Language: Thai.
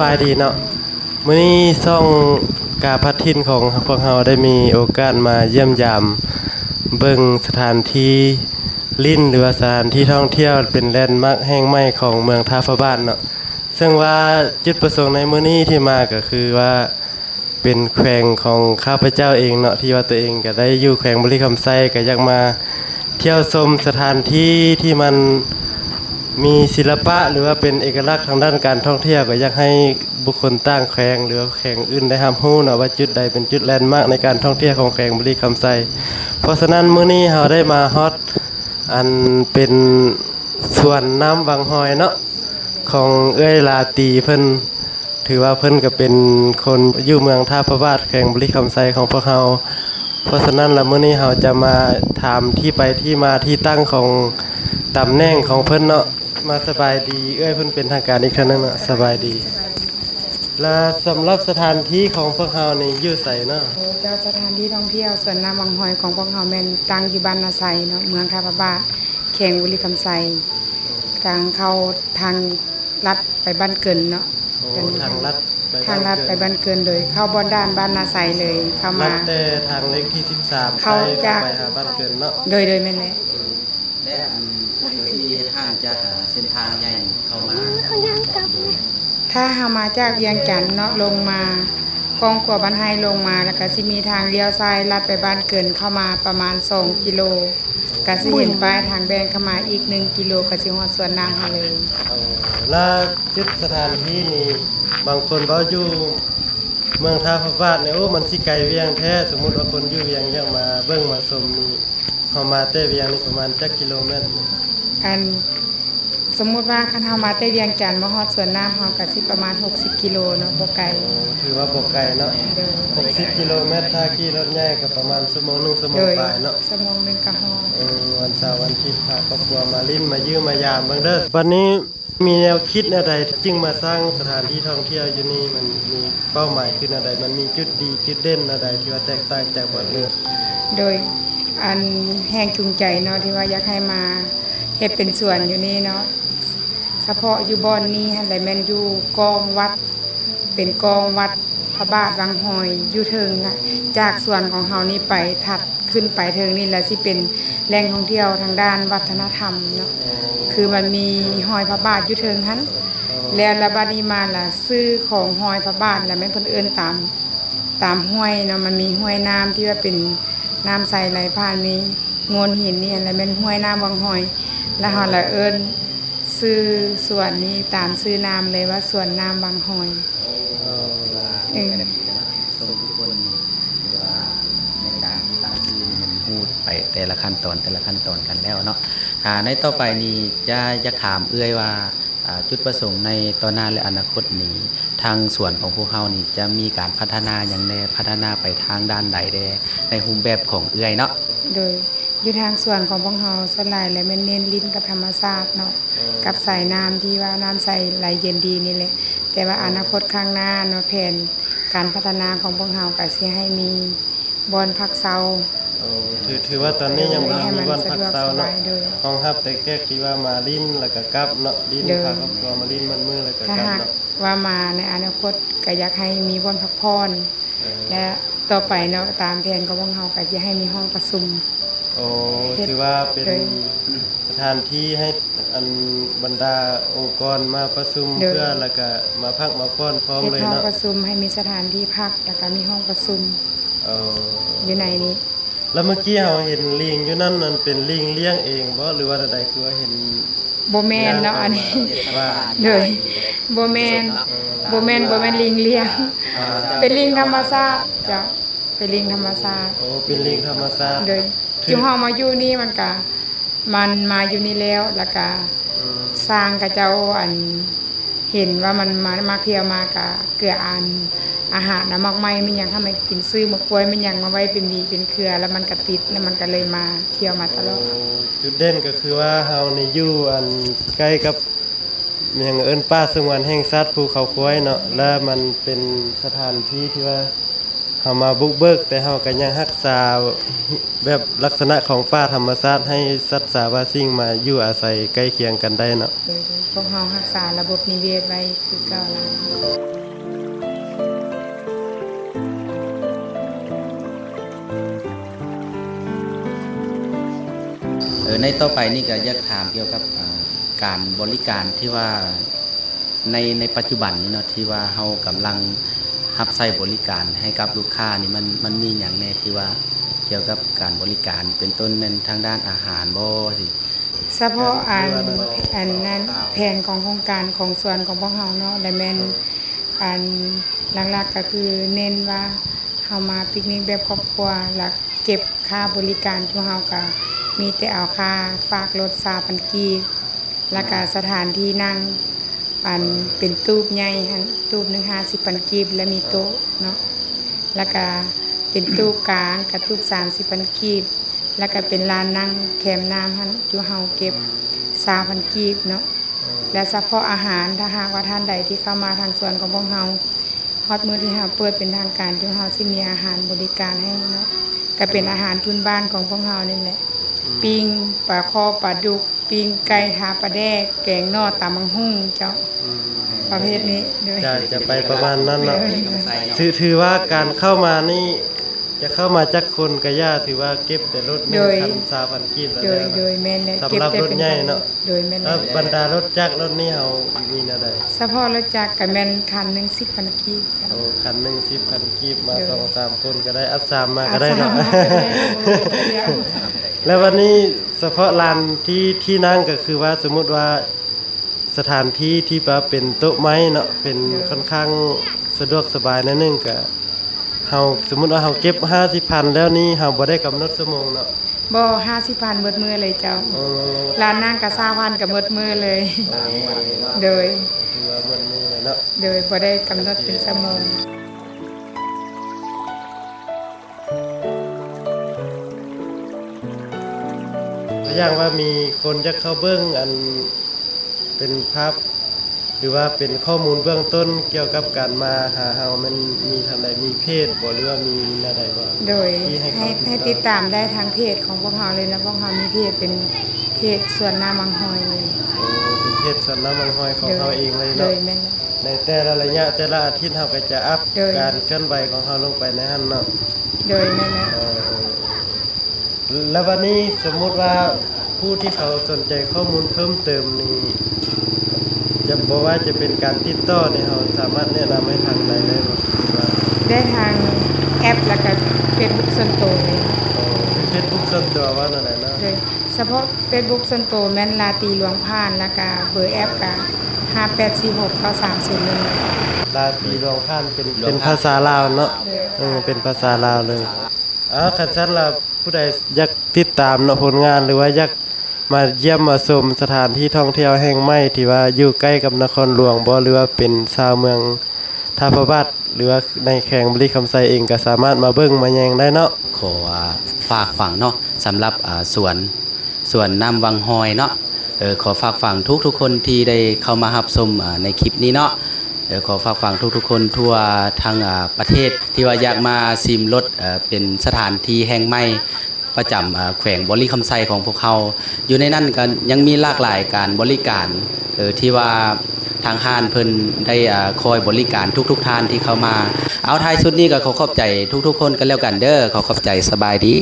บายดีเนาะมื้อนี้ซ่องกาพัดทินของพวกเราได้มีโอกาสมาเยี่ยมยามเบิ่งสถานที่ลิ้นหรือว่าสถานที่ท่องเที่ยวเป็นแลนด์มาร์คแห่งใหม่ของเมืองท่าฟ้าบ้านเนาะซึ่งว่าจุดประสงค์ในมื้อนี้ที่มาก็คือว่าเป็นแขวงของข้าพเจ้าเองเนาะที่ว่าตัวเองก็ได้อยู่แขวงบริคำไซก็อยากมา เที่ยวชมสถานที่ที่มัน มีศิลปะหรือว่าเป็นเอกลักษณ์ทางด้านการท่องเที่ยวก็อยากให้บุคคลต่างแขวงหรือว่าแขวงอื่นได้รับรู้เนาะว่าจุดใดเป็นจุดแลนด์มาร์คในการท่องเที่ยวของแขวงบุรีคำไซเพราะฉะนั้นมื้อนี้เราได้มาฮอตอันเป็นสวนน้ำบางหอยเนาะของเอ้ยลาตีเพิ่นถือว่าเพิ่นก็เป็นคนอยู่เมืองท่าพระบาทแขวงบุรีคำไซของพวกเราเพราะฉะนั้นแล้วมื้อนี้เราจะมาถามที่ไปที่มาที่ตั้งของตำแหน่งของเพิ่นเนาะ มาสบายดี เอ้ยเพิ่นเป็นทางการอีกครั้งหนึงเนาะสบายดี และสำหรับสถานที่ของพวกเฮานี่อยู่ไสเนาะโอ้เจ้าสถานที่ท่องเที่ยวสวนน้ำวังหอยของพวกเราแม่นตั้งอยู่บ้านนาไซเนาะเมืองคาพระบาทเขงบุรีคำไซทางเข้าทางลัดไปบ้านเกินเนาะโอ้เป็นทางลัดไปทางลัดไปบ้านเกินเลย เข้าบอนด้านบ้านนาไซเลยเข้าลัมาดแต่ทางเล็กที่ 13เข้าไปจาก ไปหาบ้านเกินเนาะ โดยโดยแม่นแหละ และอันที่ ห่างจากเส้นทางใหญ่เข้ามาถ้าเฮามาจากเวียงจันทน์เนาะลงมากองกว่าบ้านไฮลงมาแล้วก็สิมีทางเลี้ยวซ้ายลัดไปบ้านเกินเข้ามาประมาณ2กิโลก็สิเห็นป้ายทางแบนเข้ามาอีก1กิโลก็สิฮอดสวนน้ำเฮาเลยเอาและจุดสถานที่นี่บางคนเว้าอยู่เมืองท่าพระบาทเนี่ยโอ้มันสิไกลเวียงแท้สมมุติว่าคนอยู่เวียงอยากมาเบิ่งมาชมนี่เฮามาแต่เวียงนี่ประมาณจักกิโลเมตรอัน สมมุติว่าคันเฮามาแต่เวียงจันทน์มาฮอดสวนน้ำเฮาก็สิประมาณ 60 กิโลเนาะบ่ไกลโอ้ถือว่าบ่ไกลเนาะเด้อ60กิโลเมตรถ้าขี่รถใหญ่ก็ประมาณชั่วโมงหนึงชั่วโมโดงยปลายเนาะชั่วโมงหนึงก็ฮอดเออวันเสาร์วันอาทิตย์พาครอบครัวมาลิ้นมายืมมายามเบิ่งเด้อวันนี้มีแนวคิดอะไรจึงมาสร้างสถานที่ท่องเที่ยวอยู่นี่มันมีเป้าหมายคืออะไรมันมีจุดดีจุดเด่นอะไรที่ว่าแตกต่างจากบ่อนอื่นโดยอันแห่งจูงใจเนาะที่ว่าอยากให้มา เฮ็ดเป็นสวนอยู่นี่เนาะเฉพาะอยู่บ่อนนี้หั่นแหละแม่นอยู่กองวัด เป็นกองวัดพระบาทวังหอยอยู่เทิงน่ะจากส่วนของเฮานี่ไปถัดขึ้นไปเทิงนี่แหละสิเป็นแหล่งท่องเที่ยวทางด้านวัฒนธรรมเนาะคือมันมีหอยพระบาทอยู่เทิงหันแล้วระบานี้มาล่ะซื้อของหอยพระบาทแล้วแม่นเพิ่นเอิ้นตามตามห้วยเนาะมันมีห้วยน้ำที่ว่าเป็นน้ำใสไหลผ่านมีโงนหินนี่แล้วแม่นห้วยน้ำวังหอย แล้วเฮาละเอิ้นซื้อส่วนนี้ตามซื้อน้ำเลยว่าสวนน้ำวังหอยเออเออสมทุกคนหรือว่าในการตั้งชื่อนี่มันพูดไปแต่ละขั้นตอนแต่ละขั้นตอนกันแล้วเนาะอ่าในต่อไปนี้จะจะถามเอื้อยว่าอ่าจุดประสงค์ในตอนหน้าและอนาคตนี้ ทางส่วนของพวกเขานี่จะมีการพัฒนาอย่างแน่พัฒนาไปทางด้านใดแดในรูปแบบของเอื้อยเนาะโดย อยู่ทางส่วนของพวกเฮาสวนหลายและแม่นเน้นลิ้นกับธรรมชาติเนาะกับสายน้ำที่ว่าน้ำใสไหลเย็นดีนี่แหละแต่ว่าอนาคตข้างหน้าเนาะแผนการพัฒนาของพวกเฮาก็สิให้มีบอนพักเซาเออถือถือว่าตอนนี้ยังบ่ให้มีมันวันพักเช้าสะดวกสเนาะบายเด้อห้องฮับแต่แก้ที่ว่ามาลิ้นแล้วก็กลับเนาะลิ้นเด้อพาครอบครัวมาลิ้นมันมือแล้วก็ถ้ากลับหากเนาะว่ามาในอนาคตก็อยากให้มีบอนพักผ่อนเออและต่อไปเนาะตามแผนของพวกเฮาก็จะให้มีห้องประชุมโอ้เฮ็ดถือว่าเป็นเลยสถานที่ให้อันบรรดาองค์กรมาประชุมเด้อเพื่อแล้วก็มาพักมาป้อนพร้อมเฮ็ดเลยห้องเนาะประชุมให้มีสถานที่พักแล้วก็มีห้องประชุมเอออยู่ในนี้ แล้วเมื่อกี้เราเห็นลิงอยู่นั่นมันเป็นลิงเลี้ยงเองบ่หรือว่าใดคือว่าเห็นบ่แม่นเนาะอันนี้ว่าเลยบ่แม่นบ่แม่นบ่แม่นลิงเลี้ยงอ่าเป็นลิงธรรมชาติจ้ะเป็นลิงธรรมชาติโอ้เป็นลิงธรรมชาติโดย จุเฮามาอยู่นี่มันก็มันมาอยู่นี่แล้วแล้วก็อืมสร้างกับเจ้าอันเห็นว่ามันมามาเที่ยวมาก็เกลืออันอาหารนะมากมายมันหยังทำให้กินซื้อมากล้วยมันหยังมาไว้เป็นหวีเป็นเครือ แล้วมันก็ติดแล้วมันก็เลยมาเที่ยวมาตลอดโอ้จุดเด่นก็คือว่าเฮานี่อยู่อันใกล้กับเมียงเอิ้นป่าสงวนแห่งสัตว์ภูเขาควายเนาะและมันเป็นสถานที่ที่ว่า เฮามาบุกเบิก แต่เฮาก็ยังรักษาแบบลักษณะของป่าธรรมชาติให้สัตว์สาวาสิ่งมาอยู่อาศัยใกล้เคียงกันได้เนาะโดยโดยพวกเฮารักษาระบบนิเวศไว้คือเก่าแล้วเออในต่อไปนี่ก็อยากถามเกี่ยวกับอ่าการบริการที่ว่าในในปัจจุบันนี้เนาะที่ว่าเฮากำลัง รับใช้บริการให้กับลูกค้านี่มันมันมีหยังแน่ที่ว่าเกี่ยวกับการบริการเป็นต้นในทางด้านอาหารบ่สิเฉพาะอันอันนั้นแผนของโครงการของส่วนของพวกเฮาเนาะและแม่นอันหลักๆก็คือเน้นว่าเฮามาปิกนิกแบบครอบครัวแล้วเก็บค่าบริการที่เฮาก็มีแต่เอาค่าฝากรถ3,000กีแล้วก็สถานที่นั่ง อันเป็นตูบใหญ่หั่นตูบหนึง50,000กีบและมีโต๊ะเนาะแล้วก็เป็นตู้กลางกับตู้สามสิบพันกีบ แล้วก็เป็นลานนั่งแคมน้ำหันอยู่เฮาเก็บสามพันกีบเนาะและเฉพาะอาหารถ้าหากว่าท่านใดที่เข้ามาทางส่วนของพวกเฮาฮอดมื้อที่เฮาเปิดเป็นทางการที่เฮาสิมีอาหารบริการให้เนาะก็เป็นอาหารพื้นบ้านของพวกเฮานี่แหละปิ้งปลาคอปลาดุก ปิ้งไก่หาปลาแดกแกงนอตำมังหุ่งเจ้าประเภทนี้ด้วยจะจะไปประมาณนั้นเนาะเลยถือถือว่าการเข้ามานี่ จะเข้ามาจักคนก็ย่าถือว่าเก็บแต่รถโดยคันสาพันกีบแล้วโดยนะโดยแม่นและสำหรับแต่รถใหญ่เนาะโดยแม่นแล้วและบรรดารถจักรรถนี่เฮามีแนวใดเฉพาะรถจักรกับแม่นคันหนึง10พันกีบจ้ะโอ้คันหนึง10คันกีบมาเดี๋ยวสองสามคนก็ได้อัดสามมาก็ได้อาเนาะสามมาก็ได้โอ้โหเดียวแล้ววันนี้ เฉพาะลานที่ที่นั่งก็คือว่าสมมุติว่าสถานที่ที่ว่าเป็นโต๊ะไม้เนาะเป็นค่อนข้างสะดวกสบายนิดนึงก็เฮาสมมุติว่าเฮาเก็บ50,000แล้วนี่เฮาบ่ได้กำหนดชั่วโมงเนาะบ่50พันเบิดมือเลยเจ้าเออร้านนั่งกับ20พันกับเบิดมือเลยโดยถือว่ามันมีเลยเนาะ โดยบ่ได้กำหนดเป็นชั่วโมง ย่างว่ามีคนจะเข้าเบิ่งอันเป็นภาพหรือว่าเป็นข้อมูลเบื้องต้นเกี่ยวกับการมาหาเฮามันมีทางใดมีเพศบ่หรือว่ามีแนวใดบ่โดยที่ให้ให้เขาติดต่อให้ติดตามได้ทางเพจของพวกเราเลยนะพวกเรามีเพจเป็นเพจส่วนหน้ามังหอยเลยโอ้เป็นเพศส่วนน้ำมันห้อยของโดยเขาเองเลยโดเนาะยแม่นและในแต่ละระยะแต่ละอาทิตย์เราก็จะอัพโดย การเคลื่อนไหวของเขาลงไปในหันเนาะโดยแม่นและเออเออ แล้ววันนี้สมมุติว่าผู้ที่เขาสนใจข้อมูลเพิ่มเติมนี่จะบอกว่าจะเป็นการติดต่อเนี่ยเราสามารถแนะนำให้ทางใดได้บ่ว่าได้ทางแอปแล้วก็เฟซบุ๊กส่วนตัวเลยเฟซบุ๊กส่วนตัวว่านั่นะเนะโดยเฉพาะ Facebook ส่วนตัวแม่นลาตีหลวงผ่านแล้วก็เบอร์แอปก็58469301ลาตีรองผ่านเป็นรวมเป็นผ่านภาษาลาวเนาะเออเป็นภาษาลาวเลยอ้าวคันซั่นล่ะ ผู้ใดอยากติดตามเนาะผลงานหรือว่าอยากมาเยี่ยมมาชมสถานที่ท่องเที่ยวแห่งใหม่ที่ว่าอยู่ใกล้กับนครหลวงบ่หรือว่าเป็นชาวเมืองท่าพระบาทหรือว่าในแขวงบริคำไซเองก็สามารถมาเบิ่งมาแยงได้เนาะขออ่าฝากฝังเนาะสำหรับสวนสวนน้ำวังหอยเนาะเออขอฝากฝังทุกทุกๆคนที่ได้เข้ามารับชมในคลิปนี้เนาะ ขอฝากฝังทุกๆคนทั่วทั้งประเทศ ที่ว่าอยากมาซิมรถเป็นสถานที่แห่งใหม่ประจำอ่าแขวงบริคำไซของพวกเขาอยู่ในนั้นก็ยังมีหลากหลายการบริการที่ว่าทางห้านเพิ่นได้คอยบริการทุกๆท่านที่เข้ามา เอาท้ายสุดนี้ก็ขอขอบใจทุกๆ คนกันแล้วกันเด้อขอขอบใจสบายดี